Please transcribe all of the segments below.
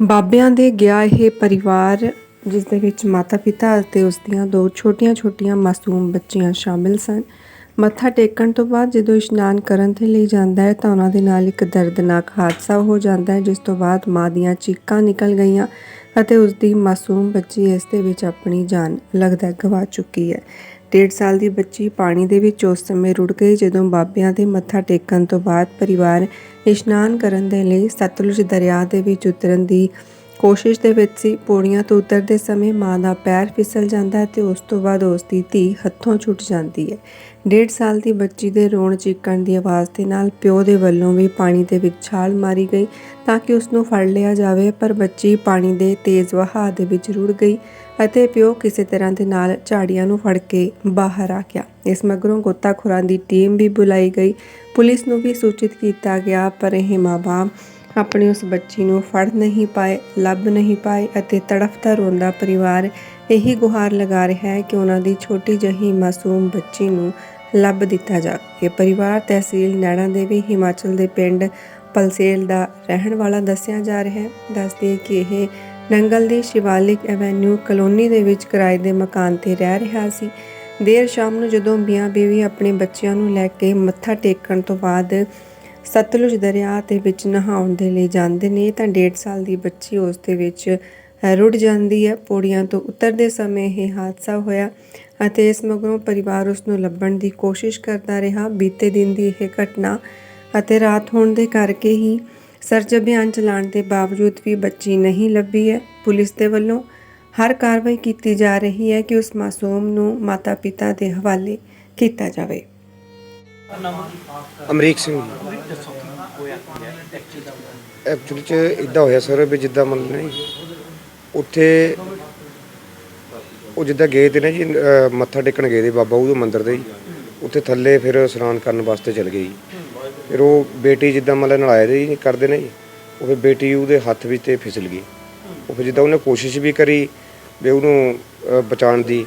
ਬਾਬਿਆਂ ਦੇ ਗਿਆ ਇਹ ਪਰਿਵਾਰ, ਜਿਸ ਦੇ ਵਿੱਚ ਮਾਤਾ-ਪਿਤਾ ਅਤੇ ਉਸ ਦੀਆਂ ਦੋ ਛੋਟੀਆਂ-ਛੋਟੀਆਂ ਮਾਸੂਮ ਬੱਚੀਆਂ ਸ਼ਾਮਿਲ ਸਨ। ਮੱਥਾ ਟੇਕਣ ਤੋਂ ਬਾਅਦ ਜਦੋਂ ਇਸ਼ਨਾਨ ਕਰਨ ਦੇ ਲਈ ਜਾਂਦਾ ਹੈ ਤਾਂ ਉਹਨਾਂ ਦੇ ਨਾਲ ਇੱਕ ਦਰਦਨਾਕ ਹਾਦਸਾ ਹੋ ਜਾਂਦਾ ਹੈ, ਜਿਸ ਤੋਂ ਬਾਅਦ ਮਾਂ ਦੀਆਂ ਚੀਕਾਂ ਨਿਕਲ ਗਈਆਂ ਅਤੇ ਉਸ ਦੀ ਮਾਸੂਮ ਬੱਚੀ ਇਸ ਦੇ ਵਿੱਚ ਆਪਣੀ ਜਾਨ, ਲੱਗਦਾ ਗਵਾ ਚੁੱਕੀ ਹੈ। ਡੇਢ ਸਾਲ ਦੀ ਬੱਚੀ ਪਾਣੀ ਦੇ ਵਿੱਚ ਉਸ ਸਮੇਂ ਰੁੜ ਗਈ ਜਦੋਂ ਬਾਬਿਆਂ ਦੇ ਮੱਥਾ ਟੇਕਣ ਤੋਂ ਬਾਅਦ ਪਰਿਵਾਰ ਇਸ਼ਨਾਨ ਕਰਨ ਦੇ ਲਈ ਸਤਲੁਜ ਦਰਿਆ ਦੇ ਵਿੱਚ ਉਤਰਨ ਦੀ ਕੋਸ਼ਿਸ਼ ਦੇ ਵਿੱਚ ਸੀ। ਪੌੜੀਆਂ ਤੋਂ ਉਤਰਦੇ ਸਮੇਂ ਮਾਂ ਦਾ ਪੈਰ ਫਿਸਲ ਜਾਂਦਾ ਹੈ ਤੇ ਉਸ ਤੋਂ ਬਾਅਦ ਉਸ ਦੀ ਧੀ ਹੱਥੋਂ ਛੁੱਟ ਜਾਂਦੀ ਹੈ। ਡੇਢ ਸਾਲ ਦੀ ਬੱਚੀ ਦੇ ਰੋਣ ਚੀਕਣ ਦੀ ਆਵਾਜ਼ ਦੇ ਨਾਲ ਪਿਓ ਦੇ ਵੱਲੋਂ ਵੀ ਪਾਣੀ ਦੇ ਵਿੱਚ ਛਾਲ ਮਾਰੀ ਗਈ ਤਾਂ ਕਿ ਉਸ ਨੂੰ ਫੜ ਲਿਆ ਜਾਵੇ, ਪਰ ਬੱਚੀ ਪਾਣੀ ਦੇ ਤੇਜ਼ ਵਹਾਅ ਦੇ ਵਿੱਚ ਰੁੜ ਗਈ। ਅਤੇ ਪਿਓ ਕਿਸੇ ਤਰ੍ਹਾਂ ਦੇ ਨਾਲ ਝਾੜੀਆਂ ਨੂੰ ਫੜ ਕੇ ਬਾਹਰ ਆ ਗਿਆ। ਇਸ ਮਗਰੋਂ ਗੋਤਾਖੋਰਾਂ ਦੀ ਟੀਮ ਵੀ ਬੁਲਾਈ ਗਈ। ਪੁਲਿਸ ਨੂੰ ਵੀ ਸੂਚਿਤ ਕੀਤਾ ਗਿਆ, ਪਰ ਇਹ ਮਾਂ-ਬਾਪ ਆਪਣੀ ਉਸ ਬੱਚੀ ਨੂੰ ਫੜ ਨਹੀਂ ਪਾਏ, ਲੱਭ ਨਹੀਂ ਪਾਏ ਅਤੇ ਤੜਫਦਾ ਰੋਂਦਾ ਪਰਿਵਾਰ ਇਹੀ ਗੁਹਾਰ ਲਗਾ ਰਿਹਾ ਹੈ ਕਿ ਉਹਨਾਂ ਦੀ ਛੋਟੀ ਜਿਹੀ ਮਾਸੂਮ ਬੱਚੀ ਨੂੰ ਲੱਭ ਦਿੱਤਾ ਜਾਵੇ। ਇਹ ਪਰਿਵਾਰ ਤਹਿਸੀਲ ਨੈਣਾ ਦੇਵੀ, ਹਿਮਾਚਲ ਦੇ ਪਿੰਡ ਪਲਸੇਲ ਦਾ ਰਹਿਣ ਵਾਲਾ ਦੱਸਿਆ ਜਾ ਰਿਹਾ ਹੈ। ਦੱਸਦੇ ਕਿ ਇਹ ਨੰਗਲ ਦੀ ਸ਼ਿਵਾਲਿਕ ਐਵੇਨਿਊ ਕਲੋਨੀ ਦੇ ਵਿੱਚ ਕਿਰਾਏ ਦੇ ਮਕਾਨ ਤੇ ਰਹਿ ਰਿਹਾ ਸੀ। ਦੇਰ ਸ਼ਾਮ ਨੂੰ ਜਦੋਂ ਬੀਆਂ ਬੀਵੀ ਆਪਣੇ ਬੱਚਿਆਂ ਨੂੰ ਲੈ ਕੇ ਮੱਥਾ ਟੇਕਣ ਤੋਂ ਬਾਅਦ ਸਤਲੁਜ ਦਰਿਆ ਦੇ ਵਿੱਚ ਨਹਾਉਣ ਦੇ ਲਈ ਜਾਂਦੇ ਨੇ, ਤਾਂ 1.5 ਸਾਲ ਦੀ ਬੱਚੀ ਉਸ ਦੇ ਵਿੱਚ ਰੁੜ ਜਾਂਦੀ ਹੈ। ਪੌੜੀਆਂ ਤੋਂ ਉਤਰਦੇ ਸਮੇਂ ਇਹ ਹਾਦਸਾ ਹੋਇਆ ਅਤੇ ਇਸ ਮਗਰੋਂ ਪਰਿਵਾਰ ਉਸ ਨੂੰ ਲੱਭਣ ਦੀ ਕੋਸ਼ਿਸ਼ ਕਰਦਾ ਰਿਹਾ। ਬੀਤੇ ਦਿਨ ਦੀ ਇਹ ਘਟਨਾ ਅਤੇ ਰਾਤ ਹੋਣ ਦੇ ਕਰਕੇ ਹੀ ਸਰਚ ਅਭਿਆਨ ਚਲਾਉਣ ਦੇ ਬਾਵਜੂਦ ਵੀ ਬੱਚੀ ਨਹੀਂ ਲੱਭੀ ਹੈ ਪੁਲਿਸ ਦੇ ਵੱਲੋਂ ਹਰ ਕਾਰਵਾਈ ਕੀਤੀ ਜਾ ਰਹੀ ਹੈ ਕਿ ਉਸ ਮਾਸੂਮ ਨੂੰ ਮਾਤਾ-ਪਿਤਾ ਦੇ ਹਵਾਲੇ ਕੀਤਾ ਜਾਵੇ। ਅਮਰੀਕ ਸਿੰਘ। ਐਕਚੁਅਲੀ ਚ ਇਦਾਂ ਹੋਇਆ ਸਰ ਵੀ ਜਿੱਦਾਂ ਮੰਨ ਜੀ ਉੱਥੇ ਉਹ ਜਿੱਦਾਂ ਗਏ ਤੇ ਨਾ ਜੀ ਮੱਥਾ ਟੇਕਣ ਗਏ ਦੇ ਬਾਬਾ ਉਹਦੇ ਮੰਦਿਰ ਦੇ ਉੱਥੇ ਥੱਲੇ ਫਿਰ ਇਸ਼ਨਾਨ ਕਰਨ ਵਾਸਤੇ ਚਲ ਗਏ ਜੀ। ਫਿਰ ਉਹ ਬੇਟੀ ਜਿੱਦਾਂ ਮਤਲਬ ਨਲਾਏ ਦੇ ਜੀ ਕਰਦੇ ਨੇ ਜੀ ਉਹ ਫਿਰ ਬੇਟੀ ਉਹਦੇ ਹੱਥ ਵਿੱਚ ਤੇ ਫਿਸਲ ਗਈ। ਉਹ ਫਿਰ ਜਿੱਦਾਂ ਉਹਨੇ ਕੋਸ਼ਿਸ਼ ਵੀ ਕਰੀ ਵੀ ਉਹਨੂੰ ਬਚਾਉਣ ਦੀ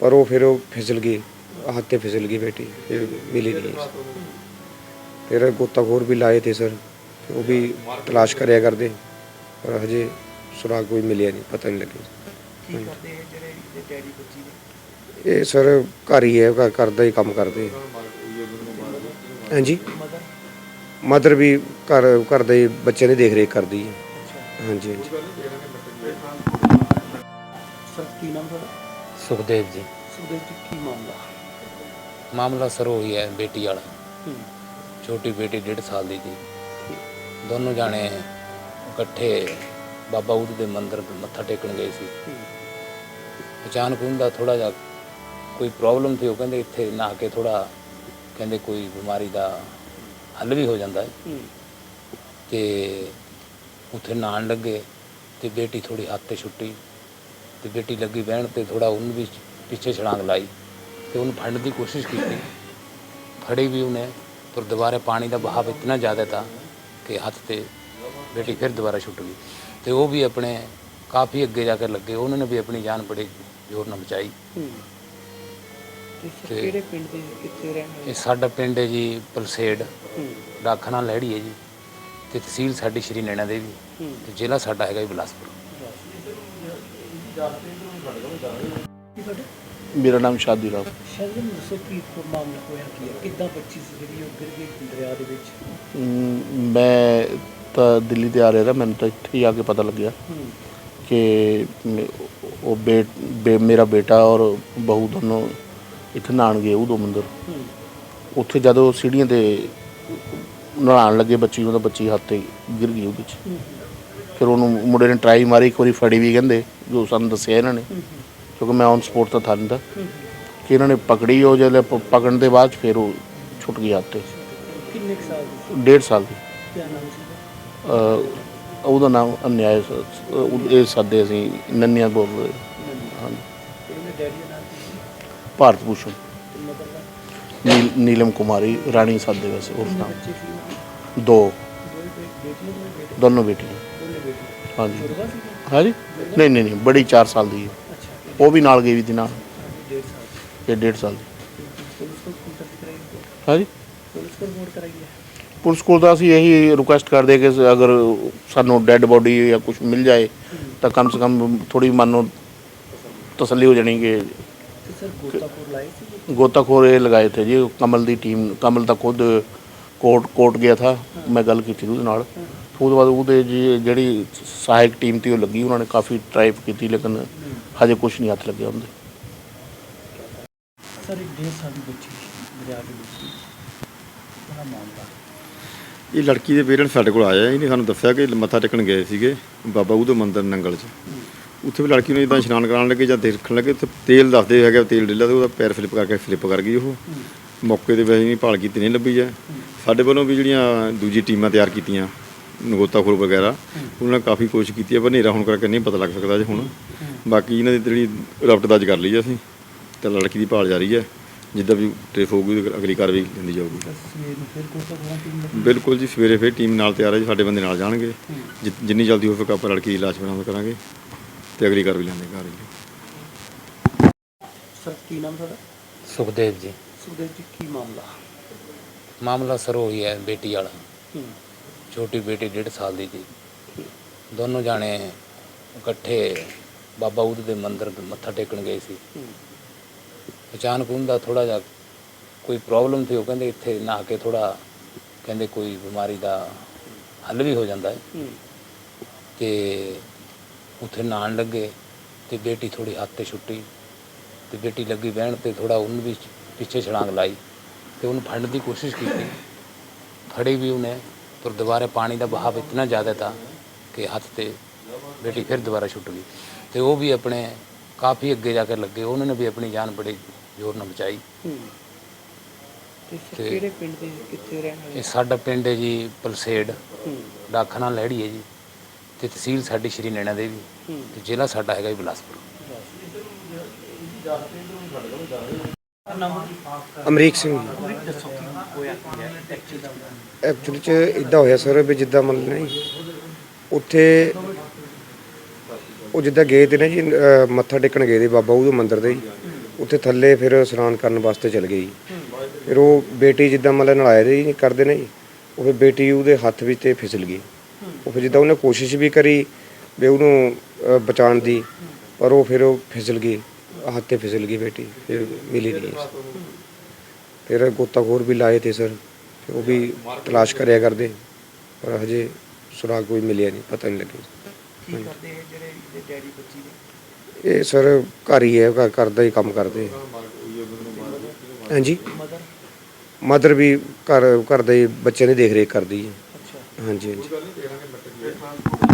ਪਰ ਉਹ ਫਿਰ ਉਹ ਫਿਸਲ ਗਈ ਹੱਥ ਤੇ ਫਿਸਲ ਗਈ ਬੇਟੀ ਫਿਰ ਮਿਲੀ ਨਹੀਂ। ਫਿਰ ਗੋਤਾਖੋਰ ਵੀ ਲਾਏ ਤੇ ਸਰ ਉਹ ਵੀ ਤਲਾਸ਼ ਕਰਿਆ ਕਰਦੇ ਪਰ ਹਜੇ ਸੁਰਾਗ ਕੋਈ ਮਿਲਿਆ ਨਹੀਂ ਪਤਾ ਨਹੀਂ ਲੱਗਿਆ। ਕੀ ਕਰਦੇ ਇਹ ਜਿਹੜੇ ਇਹਦੇ ਡੈਡੀ ਬੱਚੀ ਦੇ? ਇਹ ਸਰ ਘਰ ਹੀ ਹੈ ਘਰ ਘਰ ਦਾ ਹੀ ਕੰਮ ਕਰਦੇ। ਹਾਂਜੀ। ਮਦਰ ਵੀ ਘਰ ਘਰ ਦੇ ਬੱਚੇ ਦੀ ਦੇਖ ਰੇਖ ਕਰਦੀ। ਹੈ ਹਾਂਜੀ ਹਾਂਜੀ। ਸਰ ਕੀ ਨਾਮ ਤੁਹਾਡਾ? ਸੁਖਦੇਵ ਜੀ। ਸੁਖਦੇਵ ਜੀ ਕੀ ਮਾਮਲਾ? ਮਾਮਲਾ ਸਰ ਉਹੀ ਹੈ ਬੇਟੀ ਵਾਲਾ। ਹੂੰ। ਛੋਟੀ ਬੇਟੀ 1.5 ਸਾਲ ਦੀ ਸੀ। ਦੋਨੋਂ ਜਾਣੇ ਇਕੱਠੇ ਬਾਬਾ ਉਦ ਦੇ ਮੰਦਿਰ ਤੇ ਮੱਥਾ ਟੇਕਣ ਗਏ ਸੀ। ਹੂੰ। ਅਚਾਨਕ ਹੁੰਦਾ ਥੋੜਾ ਜਿਹਾ ਕੋਈ ਪ੍ਰੋਬਲਮ ਸੀ ਉਹ ਕਹਿੰਦੇ ਇੱਥੇ ਨਹਾ ਕੇ ਥੋੜਾ ਕਹਿੰਦੇ ਕੋਈ ਬਿਮਾਰੀ ਦਾ ਹੱਲ ਵੀ ਹੋ ਜਾਂਦਾ ਹੈ। ਤੇ ਉੱਥੇ ਨਹਾਉਣ ਲੱਗੇ ਤੇ ਬੇਟੀ ਥੋੜੀ ਹੱਥ ਤੇ ਛੁੱਟੀ ਤੇ ਬੇਟੀ ਲੱਗੀ ਬਹਿਣ ਤੇ ਥੋੜਾ ਉਹਨੂੰ ਵੀ ਪਿੱਛੇ ਛਲਾਂਗ ਲਾਈ ਤੇ ਉਹਨੂੰ ਫੜਨ ਦੀ ਕੋਸ਼ਿਸ਼ ਕੀਤੀ। ਫੜੀ ਵੀ ਉਹਨੇ ਪਰ ਦੁਬਾਰਾ ਪਾਣੀ ਦਾ ਬਹਾਵ ਇਤਨਾ ਜ਼ਿਆਦਾ था ਕਿ ਹੱਥ ਤੇ ਬੇਟੀ ਫਿਰ ਦੁਬਾਰਾ ਛੁੱਟ ਗਈ। ਤੇ ਉਹ ਵੀ ਆਪਣੇ ਕਾਫੀ ਅੱਗੇ ਜਾ ਕੇ ਲੱਗੇ। ਉਹਨਾਂ ਨੇ ਵੀ ਆਪਣੀ ਜਾਨ ਬੜੇ ਜ਼ੋਰ ਨਾਲ ਬਚਾਈ। ਤੇ ਕਿਹੜੇ ਪਿੰਡ ਦੇ ਕਿੱਥੇ ਵਾਲੇ? ਇਹ ਸਾਡਾ ਪਿੰਡ ਹੈ ਜੀ ਪਲਸੇੜ ਹੂੰ। ਡਾਖਣਾ ਲਹਿੜੀ ਹੈ ਜੀ। ਤੇ ਤਹਿਸੀਲ ਸਾਡੀ ਸ਼੍ਰੀ ਨੈਣਾ ਦੇਵੀ। ਹੂੰ। ਤੇ ਜ਼ਿਲ੍ਹਾ ਸਾਡਾ ਹੈਗਾ ਜੀ ਬਿਲਾਸਪੁਰ। ਕੀ ਤੁਹਾਡਾ ਮੇਰਾ ਨਾਮ ਸ਼ਾਦੀ ਰਾਮ। ਸ਼ਾਇਦ ਮੈਨੂੰ ਦੱਸੋ ਕੀ ਮਾਮਲਾ ਹੋਇਆ ਕੀ ਹੈ? ਕਿੱਦਾਂ ਬੱਚੀ ਸੀ ਜਿਹੜੀ ਉਹ ਗਿਰ ਗਈ ਦਰਿਆ ਦੇ ਵਿੱਚ? ਅਮ, ਮੈਂ ਤਾਂ ਦਿੱਲੀ ਤੇ ਆ ਰਿਹਾ ਮੈਨੂੰ ਤਾਂ ਇੱਥੇ ਹੀ ਆ ਕੇ ਪਤਾ ਲੱਗਿਆ ਹੂੰ। ਕਿ ਮੇ- ਉਹ ਬੇ ਬੇ- ਮੇਰਾ ਬੇਟਾ ਔਰ ਬਹੂ ਦੋਨੋਂ ਇੱਥੇ ਨਹਾਉਣ ਗਏ ਉਹ ਦੋ ਮੰਦਰ। ਉੱਥੇ ਜਦੋਂ ਸੀੜੀਆਂ ਤੇ ਨਹਾਉਣ ਲੱਗੇ ਬੱਚੀ ਉਹਦਾ ਬੱਚੀ ਹੱਥ ਤੇ ਗਿਰ ਗਈ ਉਹਦੇ 'ਚ। ਫਿਰ ਉਹਨੂੰ ਮੁੰਡੇ ਨੇ ਟਰਾਈ ਮਾਰੀ ਇੱਕ ਵਾਰੀ ਫੜੀ ਵੀ ਕਹਿੰਦੇ ਜੋ ਸਾਨੂੰ ਦੱਸਿਆ ਇਹਨਾਂ ਨੇ। ਕਿਉਂਕਿ ਮੈਂ ਔਨ ਸਪੋਰਟ ਤਾਂ ਥਾ ਹੂੰ। ਕਿ ਇਹਨਾਂ ਨੇ ਪਕੜੀ ਉਹ ਜਦੋਂ ਪ- ਪਕੜਨ ਦੇ ਬਾਅਦ 'ਚ ਫਿਰ ਉਹ ਛੁੱਟ ਗਈ ਹੱਥ ਤੇ। ਕਿੰਨੇ ਕੁ ਸਾਲ ਦੀ ਡੇਢ ਸਾਲ ਦੀ। ਕੀ ਨਾਮ ਸੀ? ਅਹ ਉਹਦਾ ਨਾਮ ਅਨਿਆਏ ਸ- ਸ- ਉਹ- ਇਹ ਸਾਦੇ ਅਸੀਂ ਨੰਨਿਆ ਬੋਲਦੇ ਭਾਰਤ ਭੂਸ਼ਣ। ਨੀਲ- ਨੀਲਮ ਕੁਮਾਰੀ, ਰਾਣੀ ਸਾਦੇ ਵੈਸੇ ਉਸ ਨਾਮ। ਦੋ। ਦੋਨੋਂ ਬੇਟੀਆਂ। ਹਾਂਜੀ। ਹਾਂਜੀ? ਨਹੀਂ ਨਹੀਂ ਨਹੀਂ, ਬੜੀ 4 ਸਾਲ ਦੀ ਉਹ ਵੀ ਨਾਲ ਗਈ ਵੀ ਦੀ ਨਾਲ। ਡੇਢ 1.5 ਸਾਲ ਦੀ। ਹਾਂਜੀ? ਪੁਲਿਸ ਕੋਲ ਤਾਂ ਅਸੀਂ ਇਹੀ ਰਿਕੁਐਸਟ ਕਰਦੇ ਕਿ ਅਗਰ ਸਾਨੂੰ ਡੈੱਡ ਬੋਡੀ ਜਾਂ ਕੁਝ ਮਿਲ ਜਾਏ, ਤਾਂ ਕਮ ਸੇ ਕਮ ਥੋੜੀ ਮਨ ਨੂੰ ਤਸੱਲੀ ਹੋ ਜਾਣੀ ਕਿ ਸਰ ਗੋਤਾਖੋਰ ਇਹ ਲਗਾਏ ਥੇ ਜੀ ਕਮਲ ਦੀ ਟੀਮ ਕਮਲ ਤਾਂ ਖੁਦ ਕੋਰਟ ਕੋਰਟ ਗਿਆ ਥਾ ਮੈਂ ਗੱਲ ਕੀਤੀ ਉਹਦੇ ਨਾਲ। ਉਹਦੇ ਬਾਅਦ ਉਹਦੇ ਜੀ ਜਿਹੜੀ ਸਹਾਇਕ ਟੀਮ ਤੀ ਉਹ ਲੱਗੀ ਉਹਨਾਂ ਨੇ ਕਾਫੀ ਟਰਾਈ ਕੀਤੀ ਲੇਕਿਨ ਹਜੇ ਕੁਝ ਨਹੀਂ ਹੱਥ ਲੱਗਿਆ ਉਹਦੇ। ਸਰ ਇੱਕ ਡੇਢ ਸਾਲ ਦੀ ਬੱਚੀ ਦਰਿਆ ਦੇ ਵਿੱਚ ਬੜਾ ਮਾਮਲਾ? ਇਹ ਲੜਕੀ ਦੇ ਪੇਰੈਂਟਸ ਸਾਡੇ ਕੋਲ ਆਏ ਆ ਇਹਨੇ ਸਾਨੂੰ ਦੱਸਿਆ ਕਿ ਮੱਥਾ ਟੇਕਣ ਗਏ ਸੀਗੇ ਬਾਬਾ ਉਹਦੇ ਮੰਦਿਰ ਨੰਗਲ 'ਚ। ਉੱਥੇ ਵੀ ਲੜਕੀ ਨੂੰ ਇਦਾਂ ਇਸ਼ਨਾਨ ਕਰਾਉਣ ਲੱਗੇ ਜਾਂ ਦੇਖਣ ਲੱਗੇ ਉੱਥੇ ਤੇਲ ਦੱਸਦੇ ਹੈਗੇ ਤੇਲ ਡਿੱਲਾ ਤੇ ਉਹਦਾ ਪੈਰ ਫਲਿੱਪ ਕਰਕੇ ਫਲਿੱਪ ਕਰ ਗਈ ਉਹ। ਮੌਕੇ ਤੇ ਵੈਸੇ ਨਹੀਂ ਭਾਲ ਕੀਤੀ ਨਹੀਂ ਲੱਭੀ ਹੈ। ਸਾਡੇ ਵੱਲੋਂ ਵੀ ਜਿਹੜੀਆਂ ਦੂਜੀ ਟੀਮਾਂ ਤਿਆਰ ਕੀਤੀਆਂ ਨਗੋਤਾਖੋਰ ਵਗੈਰਾ ਉਹਨਾਂ ਨੇ ਕਾਫੀ ਕੋਸ਼ਿਸ਼ ਕੀਤੀ ਹੈ ਪਰ ਹਨੇਰਾ ਹੋਣ ਕਰਕੇ ਨਹੀਂ ਪਤਾ ਲੱਗ ਸਕਦਾ ਜੇ ਹੁਣ। ਬਾਕੀ ਇਹਨਾਂ ਦੀ ਜਿਹੜੀ ਰਫਟ ਦਰਜ ਕਰ ਲਈ ਅਸੀਂ ਤੇ ਲੜਕੀ ਦੀ ਭਾਲ ਜਾਰੀ ਹੈ। ਜਿੱਦਾਂ ਵੀ ਟ੍ਰੇਸ ਹੋਊਗੀ ਅਗਲੀ ਕਾਰਵਾਈ ਲੈਂਦੀ ਜਾਊਗੀ। ਬਿਲਕੁਲ ਜੀ ਸਵੇਰੇ ਫਿਰ ਟੀਮ ਨਾਲ ਤਿਆਰ ਹੈ ਜੀ ਸਾਡੇ ਬੰਦੇ ਨਾਲ ਜਾਣਗੇ। ਜਿੰਨੀ ਜਲਦੀ ਹੋ ਸਕੇ ਆਪਾਂ ਲੜਕੀ ਦੀ ਲਾਸ਼ ਬਰਾਮਦ ਕਰਾਂਗੇ। ਤੇ ਅਗਲੀ ਕਾਰਵਾਈ ਲੈਂਦੇ ਘਰ ਜੀ ਸਰ ਕੀ ਨਾਮ ਤੁਹਾਡਾ? ਸੁਖਦੇਵ ਜੀ। ਸੁਖਦੇਵ ਜੀ ਕੀ ਮਾਮਲਾ? ਮਾਮਲਾ ਸਰ ਉਹੀ ਹੈ ਬੇਟੀ ਵਾਲਾ। ਹੂੰ। ਛੋਟੀ ਬੇਟੀ ਡੇਢ ਸਾਲ ਦੀ ਸੀ। ਦੋਨੋਂ ਜਾਣੇ ਇਕੱਠੇ ਬਾਬਾ ਬੁੱਧ ਦੇ ਮੰਦਿਰ ਮੱਥਾ ਟੇਕਣ ਗਏ ਸੀ। ਹੂੰ। ਅਚਾਨਕ ਉਹਦਾ ਥੋੜਾ ਜਿਹਾ ਕੋਈ ਪ੍ਰੋਬਲਮ ਸੀ ਉਹ ਕਹਿੰਦੇ ਇੱਥੇ ਨਹਾ ਕੇ ਥੋੜਾ ਕਹਿੰਦੇ ਕੋਈ ਬਿਮਾਰੀ ਦਾ ਹੱਲ ਵੀ ਹੋ ਜਾਂਦਾ ਹੈ। ਹੂੰ। ਤੇ ਉੱਥੇ ਨਹਾਉਣ ਲੱਗੇ ਤੇ ਬੇਟੀ ਥੋੜੀ ਹੱਥ ਤੇ ਛੁੱਟੀ ਤੇ ਬੇਟੀ ਲੱਗੀ ਬਹਿਣ ਤੇ ਥੋੜਾ ਉਹਨੂੰ ਵੀ ਪਿੱਛੇ ਛਲਾਂਗ ਲਾਈ ਤੇ ਉਹਨੂੰ ਫੜਨ ਦੀ ਕੋਸ਼ਿਸ਼ ਕੀਤੀ। ਫੜੀ ਵੀ ਉਹਨੇ ਪਰ ਦੁਬਾਰਾ ਪਾਣੀ ਦਾ ਬਹਾਵ ਇਤਨਾ ਜ਼ਿਆਦਾ था ਕਿ ਹੱਥ ਤੇ ਬੇਟੀ ਫਿਰ ਦੁਬਾਰਾ ਛੁੱਟ ਗਈ। ਤੇ ਉਹ ਵੀ ਆਪਣੇ ਕਾਫੀ ਅੱਗੇ ਜਾ ਕੇ ਲੱਗੇ। ਉਹਨਾਂ ਨੇ ਵੀ ਆਪਣੀ ਜਾਨ ਬੜੇ ਜ਼ੋਰ ਨਾਲ ਬਚਾਈ। ਤੇ ਕਿਹੜੇ ਪਿੰਡ ਦੇ ਕਿੱਥੇ ਰਹਿਣ ਵਾਲੇ ਇਹ ਸਾਡਾ ਪਿੰਡ ਹੈ ਜੀ ਪਲਸੇੜ ਡਾਖਣਾ ਲਹਿੜੀ ਹੈ ਜੀ। ਤੇ ਤਹਿਸੀਲ ਸਾਡੀ ਸ਼੍ਰੀ ਨੈਣਾ ਦੇਵੀ ਤੇ ਜ਼ਿਲ੍ਹਾ ਸਾਡਾ ਹੈਗਾ ਜੀ ਬਿਲਾਸਪੁਰ। ਅਮਰੀਕ ਸਿੰਘ ਹੈ ਐਕਚੁਅਲੀ ਦਾ ਚ ਇਦਾਂ ਹੋਇਆ ਸਰ ਵੀ ਜਿੱਦਾਂ ਮੰਨ ਲਓ ਜੀ ਉੱਥੇ ਉਹ ਜਿੱਦਾਂ ਗਏ ਤੇ ਨਾ ਜੀ ਅਹ ਮੱਥਾ ਟੇਕਣ ਗਏ ਤੇ ਬਾਬਾ ਉਹਦੇ ਮੰਦਿਰ ਦੇ ਜੀ। ਉੱਥੇ ਥੱਲੇ ਫਿਰ ਇਸ਼ਨਾਨ ਕਰਨ ਵਾਸਤੇ ਚਲ ਗਏ ਜੀ। ਫਿਰ ਉਹ ਬੇਟੀ ਜਿੱਦਾਂ ਮਤਲਬ ਨਲਾਏ ਦੇ ਜੀ ਕਰਦੇ ਨੇ ਜੀ। ਉਹ ਫਿਰ ਬੇਟੀ ਉਹਦੇ ਹੱਥ ਵਿੱਚ ਤੇ ਫਿਸਲ ਗਈ। ਉਹ ਫਿਰ ਜਿੱਦਾਂ ਉਹਨੇ ਕੋਸ਼ਿਸ਼ ਵੀ ਕਰੀ ਵੀ ਉਹਨੂੰ ਬਚਾਉਣ ਦੀ ਪਰ ਉਹ ਫਿਰ ਉਹ ਫਿਸਲ ਗਈ ਹੱਥ ਤੇ ਫਿਸਲ ਗਈ ਬੇਟੀ ਫਿਰ ਮਿਲੀ ਨਹੀਂ। ਫਿਰ ਗੋਤਾਖੋਰ ਵੀ ਲਾਏ ਤੇ ਸਰ ਫਿਰ ਉਹ ਵੀ ਤਲਾਸ਼ ਕਰਿਆ ਕਰਦੇ ਪਰ ਹਜੇ ਸੁਰਾਗ ਕੋਈ ਮਿਲਿਆ ਨਹੀਂ ਪਤਾ ਨਹੀਂ ਲੱਗਿਆ। ਕੀ ਕਰਦੇ ਇਹ ਜਿਹੜੇ ਇਹਦੇ ਡੈਡੀ ਬੱਚੀ ਦੇ? ਇਹ ਸਰ ਘਰ ਹੀ ਹੈ ਘਰ ਘਰ ਦਾ ਹੀ ਕੰਮ ਕਰਦੇ। ਹਾਂਜੀ। ਮਦਰ ਮਦਰ ਵੀ ਘਰ ਘਰ ਦਾ ਬੱਚਿਆਂ ਦੀ ਦੇਖ ਰੇਖ ਕਰਦੀ ਹੈ। ਅੱਛਾ ਹਾਂਜੀ। ਹਾਂਜੀ